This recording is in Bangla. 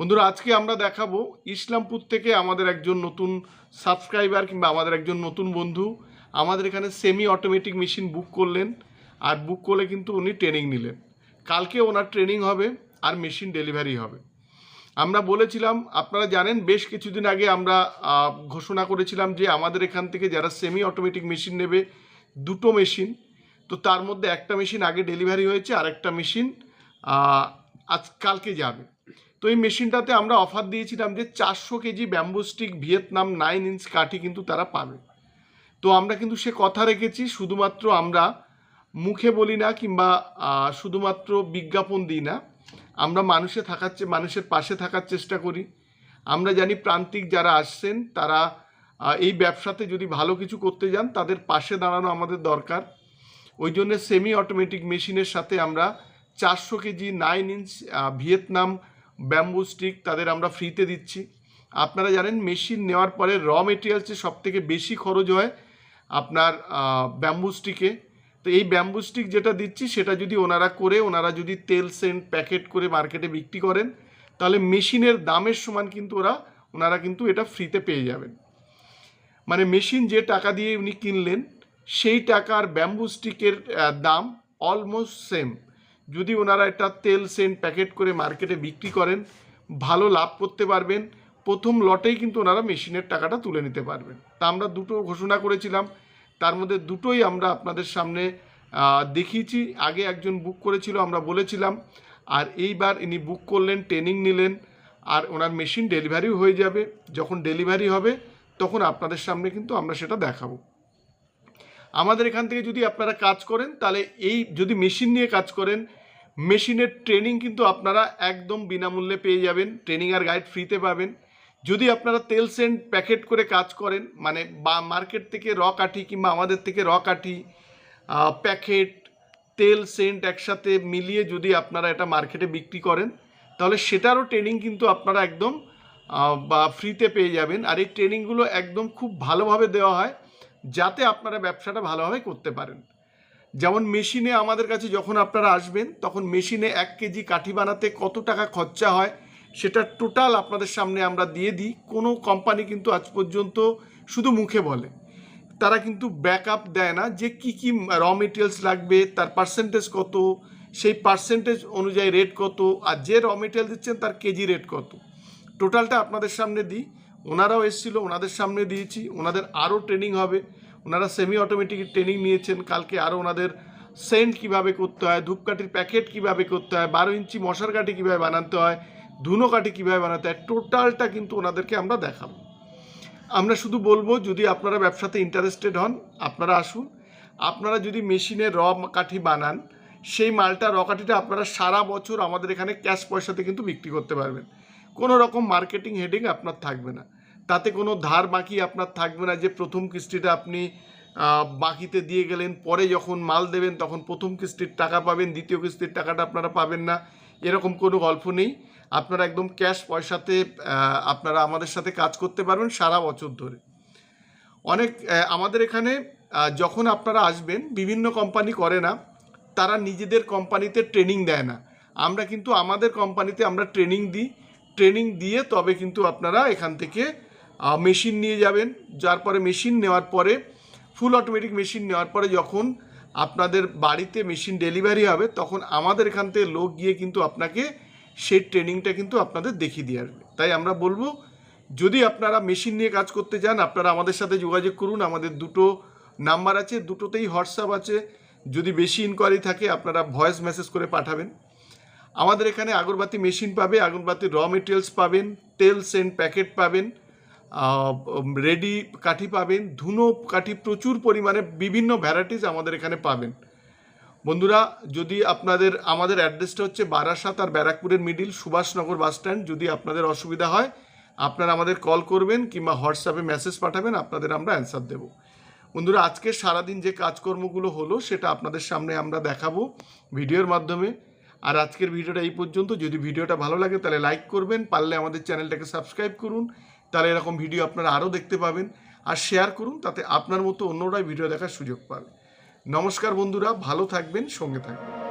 বন্ধুরা, আজকে আমরা দেখাবো ইসলামপুর থেকে আমাদের একজন নতুন সাবস্ক্রাইবার কিংবা আমাদের একজন নতুন বন্ধু। আমাদের এখানে সেমি অটোমেটিক মেশিন বুক করলেন আর বুক করলে কিন্তু উনি ট্রেনিং নিলেন। কালকে ওনার ট্রেনিং হবে আর মেশিন ডেলিভারি হবে। আমরা বলেছিলাম, আপনারা জানেন, বেশ কিছুদিন আগে আমরা ঘোষণা করেছিলাম যে আমাদের এখান থেকে যারা সেমি অটোমেটিক মেশিন নেবে, দুটো মেশিন তো তার মধ্যে একটা মেশিন আগে ডেলিভারি হয়েছে আর একটা মেশিন আজ কালকে যাবে। তো এই মেশিনটাতে আমরা অফার দিয়েছিলাম যে চারশো K G bamboo stick Vietnam nine inch কাঠি কিন্তু তারা পাবে। তো আমরা কিন্তু সে কথা রেখেছি, শুধুমাত্র আমরা মুখে বলি না কিংবা শুধুমাত্র বিজ্ঞাপন দিই না, আমরা মানুষে থাকার মানুষের পাশে থাকার চেষ্টা করি। আমরা জানি প্রান্তিক যারা আসছেন, তারা এই ব্যবসাতে যদি ভালো কিছু করতে যান, তাদের পাশে দাঁড়ানো আমাদের দরকার। ওই জন্য সেমি অটোমেটিক মেশিনের সাথে আমরা চারশো K G nine inch Vietnam bamboo stick তাদের আমরা ফ্রিতে দিচ্ছি। আপনারা জানেন মেশিন নেওয়ার পরে র মেটেরিয়ালসে সব থেকে বেশি খরচ হয় আপনার ব্যাম্বু স্টিকে তো এই ব্যাম্বু স্টিক যেটা দিচ্ছি, সেটা যদি ওনারা করে, ওনারা যদি তেল, সেন্ট প্যাকেট করে মার্কেটে বিক্রি করেন, তাহলে মেশিনের দামের সমান কিন্তু ওরা, ওনারা কিন্তু এটা ফ্রিতে পেয়ে যাবেন। মানে মেশিন যে টাকা দিয়ে উনি কিনলেন, সেই টাকার ব্যাম্বু স্টিকের দাম অলমোস্ট সেম যদি ওনারা একটা তেল সেন্ট প্যাকেট করে মার্কেটে বিক্রি করেন, ভালো লাভ করতে পারবেন। প্রথম লটেই কিন্তু ওনারা মেশিনের টাকাটা তুলে নিতে পারবেন। তা আমরা দুটো ঘোষণা করেছিলাম। তার মধ্যে দুটোই আমরা আপনাদের সামনে দেখিয়েছি। আগে একজন বুক করেছিল, আমরা বলেছিলাম। আর এইবার ইনি বুক করলেন, ট্রেনিং নিলেন। আর ওনার মেশিন ডেলিভারিও হয়ে যাবে। যখন ডেলিভারি হবে, তখন আপনাদের সামনে কিন্তু আমরা সেটা দেখাবো। আমাদের এখান থেকে যদি আপনারা কাজ করেন, তাহলে এই যদি মেশিন নিয়ে কাজ করেন মেশিনের ট্রেনিং কিন্তু আপনারা একদম বিনামূল্যে পেয়ে যাবেন। ট্রেনিং আর গাইড ফ্রিতে পাবেন। যদি আপনারা তেল সেন্ট প্যাকেট করে কাজ করেন মানে বা মার্কেট থেকে র কাঠি কিংবা আমাদের থেকে র কাঠি প্যাকেট তেল সেন্ট একসাথে মিলিয়ে যদি আপনারা এটা মার্কেটে বিক্রি করেন, তাহলে সেটারও ট্রেনিং কিন্তু আপনারা একদম বা ফ্রিতে পেয়ে যাবেন। আর এই ট্রেনিংগুলো একদম খুব ভালোভাবে দেওয়া হয়, যাতে আপনারা ব্যবসাটা ভালোভাবে করতে পারেন। যেমন মেশিনে আমাদের কাছে যখন আপনারা আসবেন, তখন মেশিনে এক কেজি কাঠি বানাতে কত টাকা খরচা হয়, সেটা টোটাল আপনাদের সামনে আমরা দিয়ে দিই। কোনো কোম্পানি কিন্তু আজ পর্যন্ত শুধু মুখে বলে। তারা কিন্তু ব্যাকআপ দেয় না যে কি কি র মেটেরিয়ালস লাগবে, তার পার্সেন্টেজ কত, সেই পার্সেন্টেজ অনুযায়ী রেট কত, আর যে র মেটেরিয়াল দিচ্ছেন তার কেজি রেট কত। টোটালটা আপনাদের সামনে দিই। ওনারাও এসেছিল, ওনাদের সামনে দিয়েছি, ওনাদের আরও ট্রেনিং হবে। ওনারা সেমি অটোমেটিক ট্রেনিং নিয়েছেন। কালকে আরও ওনাদের সেন্ট কীভাবে করতে হয়, ধূপকাঠির প্যাকেট কীভাবে করতে হয়, বারো ইঞ্চি মশার কাঠি কীভাবে বানাতে হয়, ধুনো কাঠি কীভাবে বানাতে হয় টোটালটা কিন্তু ওনাদেরকে আমরা দেখাবো। আমরা শুধু বলব, যদি আপনারা ব্যবসাতে ইন্টারেস্টেড হন, আপনারা আসুন। আপনারা যদি মেশিনে র কাঠি বানান, সেই মালটা র কাঠিটা আপনারা সারা বছর আমাদের এখানে ক্যাশ পয়সাতে কিন্তু বিক্রি করতে পারবেন। কোনো রকম মার্কেটিং হেডিং আপনার থাকবে না। তাতে কোনো ধার বাকি আপনার থাকবে না যে প্রথম কিস্তিটা আপনি বাকিতে দিয়ে গেলেন, পরে যখন মাল দেবেন তখন প্রথম কিস্তির টাকা পাবেন, দ্বিতীয় কিস্তির টাকাটা আপনারা পাবেন না, এরকম কোনো গল্প নেই। আপনারা একদম ক্যাশ পয়সাতে আপনারা আমাদের সাথে কাজ করতে পারবেন সারা বছর ধরে। অনেক আমাদের এখানে যখন আপনারা আসবেন, বিভিন্ন কোম্পানি করে না, তারা নিজেদের কোম্পানিতে ট্রেনিং দেয় না। আমরা কিন্তু আমাদের কোম্পানিতে আমরা ট্রেনিং দিই। ট্রেনিং দিয়ে তবে কিন্তু আপনারা এখান থেকে মেশিন নিয়ে যাবেন। যার পরে মেশিন নেওয়ার পরে ফুল অটোমেটিক মেশিন নেওয়ার পরে যখন আপনাদের বাড়িতে মেশিন ডেলিভারি হবে, তখন আমাদের এখান থেকে লোক গিয়ে কিন্তু আপনাকে সেই ট্রেনিংটা কিন্তু আপনাদের দেখিয়ে দিয়ে আসবে। তাই আমরা বলব, যদি আপনারা মেশিন নিয়ে কাজ করতে চান, আপনারা আমাদের সাথে যোগাযোগ করুন। আমাদের দুটো নাম্বার আছে, দুটোতেই হোয়াটসঅ্যাপ আছে। যদি বেশি ইনকোয়ারি থাকে, আপনারা ভয়েস মেসেজ করে পাঠাবেন। আমাদের এখানে আগরবাতি মেশিন পাবে, আগরবাতি র মেটেরিয়ালস পাবেন, তেল সেন্ট প্যাকেট পাবেন। রেডি কাঠি পাবেন, ধুনো কাঠি প্রচুর পরিমাণে বিভিন্ন ভ্যারাইটিস আমাদের এখানে পাবেন। বন্ধুরা, যদি আপনাদের, আমাদের অ্যাড্রেসটা হচ্ছে বারাসাত আর ব্যারাকপুরের মিডিল সুভাষনগর বাস স্ট্যান্ড যদি আপনাদের অসুবিধা হয়, আপনারা আমাদের কল করবেন কিংবা হোয়াটসঅ্যাপে মেসেজ পাঠাবেন, আপনাদের আমরা অ্যান্সার দেব। বন্ধুরা, আজকে সারাদিন যে কাজকর্মগুলো হলো, সেটা আপনাদের সামনে আমরা দেখাবো ভিডিওর মাধ্যমে। আর আজকের ভিডিওটা এই পর্যন্ত। যদি ভিডিওটা ভালো লাগে, তাহলে লাইক করবেন, পারলে আমাদের চ্যানেলটাকে সাবস্ক্রাইব করুন। তাহলে এরকম ভিডিও আপনারা আরও দেখতে পাবেন আর শেয়ার করুন, তাতে আপনার মতো অন্যরাই ভিডিও দেখার সুযোগ পাবে। নমস্কার বন্ধুরা, ভালো থাকবেন, সঙ্গে থাকবেন।